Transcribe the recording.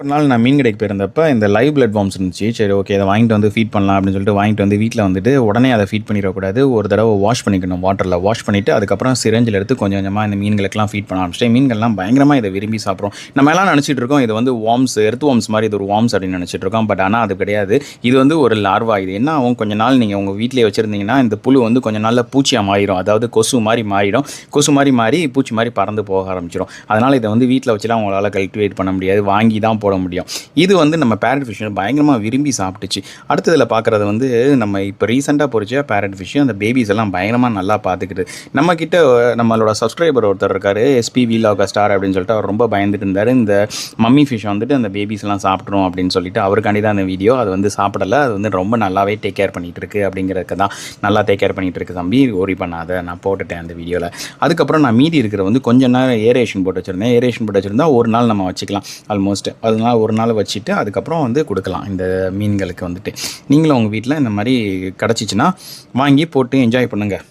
ஒரு நாள் நான் மீன் கடைக்கு போயிருந்தப்ப இந்த லைவ் பிளட் ஃபார்ம்ஸ் இருந்துச்சு. சரி ஓகே இதை வாங்கிட்டு வந்து ஃபீட் பண்ணலாம் அப்படின்னு சொல்லிட்டு வாங்கிட்டு வந்து வீட்டில் வந்துட்டு உடனே அதை ஃபீட் பண்ணிடக்கூடாது. ஒரு தடவை வாஷ் பண்ணிக்கணும் வாட்டரில் வாஷ் பண்ணிவிட்டு அதுக்கப்புறம் சிரஞ்சில் எடுத்து கொஞ்சம் கொஞ்சமாக இந்த மீன்களுக்கெல்லாம் ஃபீட் பண்ண ஆரம்பிச்சிட்டேன். மீன்கள்லாம் பயங்கரமாக இதை விரும்பி சாப்பிட்றோம். நம்ம எல்லாம் நினச்சிட்டு இருக்கோம் இது வந்து வார்ம்ஸ் எர்த் வார்ம்ஸ் மாதிரி இது ஒரு வார்ம்ஸ் அப்படின்னு நினச்சிட்டு இருக்கோம். பட் ஆனால் அது கிடையாது. இது வந்து ஒரு லார்வா இது என்ன ஆகும்? கொஞ்ச நாள் நீங்கள் உங்கள் வீட்டிலே வச்சுருந்தீங்கன்னா இந்த புழு வந்து கொஞ்சம் நாளில் பூச்சியாக மாறிடும். அதாவது கொசு மாதிரி மாறிடும். கொசு மாதிரி மாறி பூச்சி மாதிரி பறந்து போக ஆரம்பிச்சிடும். அதனால் இதை வந்து வீட்டில் வச்சுலாம் உங்களால் கல்டிவேட் பண்ண முடியாது. வாங்கி தான் போட முடியும். இது வந்து நம்ம பேரட் ஃபிஷ்ஷை பயங்கரமாக விரும்பி சாப்பிட்டுச்சு. அடுத்ததில் பார்க்குறது வந்து நம்ம இப்போ ரீசெண்டாக பொறிச்சா பேரட் ஃபிஷ்ஷு அந்த பேபிஸ் எல்லாம் பயங்கரமாக நல்லா பார்த்துக்கிட்டு நம்மக்கிட்ட நம்மளோட சப்ஸ்கிரைபர் ஒருத்தர் இருக்கார் எஸ்பி வீலாக ஸ்டார் அப்படின்னு சொல்லிட்டு அவர் ரொம்ப பயந்துட்டு இருந்தார். இந்த மம்மி ஃபிஷ் வந்துட்டு அந்த பேபிஸ் எல்லாம் சாப்பிட்றோம் அப்படின்னு சொல்லிட்டு அவருக்காண்டி தான் அந்த வீடியோ அது வந்து சாப்பிடல. அது வந்து ரொம்ப நல்லாவே டேக் கேர் பண்ணிகிட்டு இருக்கு அப்படிங்கிறதுக்கு தான். நல்லா டேக் கேர் பண்ணிகிட்டு இருக்கு தம்பி. ஒரி பண்ணாத. நான் போட்டுட்டேன் அந்த வீடியோவில் அதுக்கப்புறம் நான் மீதி இருக்கிற வந்து கொஞ்ச நேரம் ஏரேஷன் போட்டு வச்சுருந்தேன். ஏரேஷன் போட்டு வச்சுருந்தா ஒரு நாள் நம்ம வச்சுக்கலாம். ஆல்மோஸ்ட் நாள் ஒரு நாள் வச்சுட்டு அதுக்கப்புறம் வந்து கொடுக்கலாம் இந்த மீன்களுக்கு வந்துட்டு. நீங்களும் உங்கள் வீட்டில் இந்த மாதிரி கிடச்சிச்சின்னா வாங்கி போட்டு என்ஜாய் பண்ணுங்கள்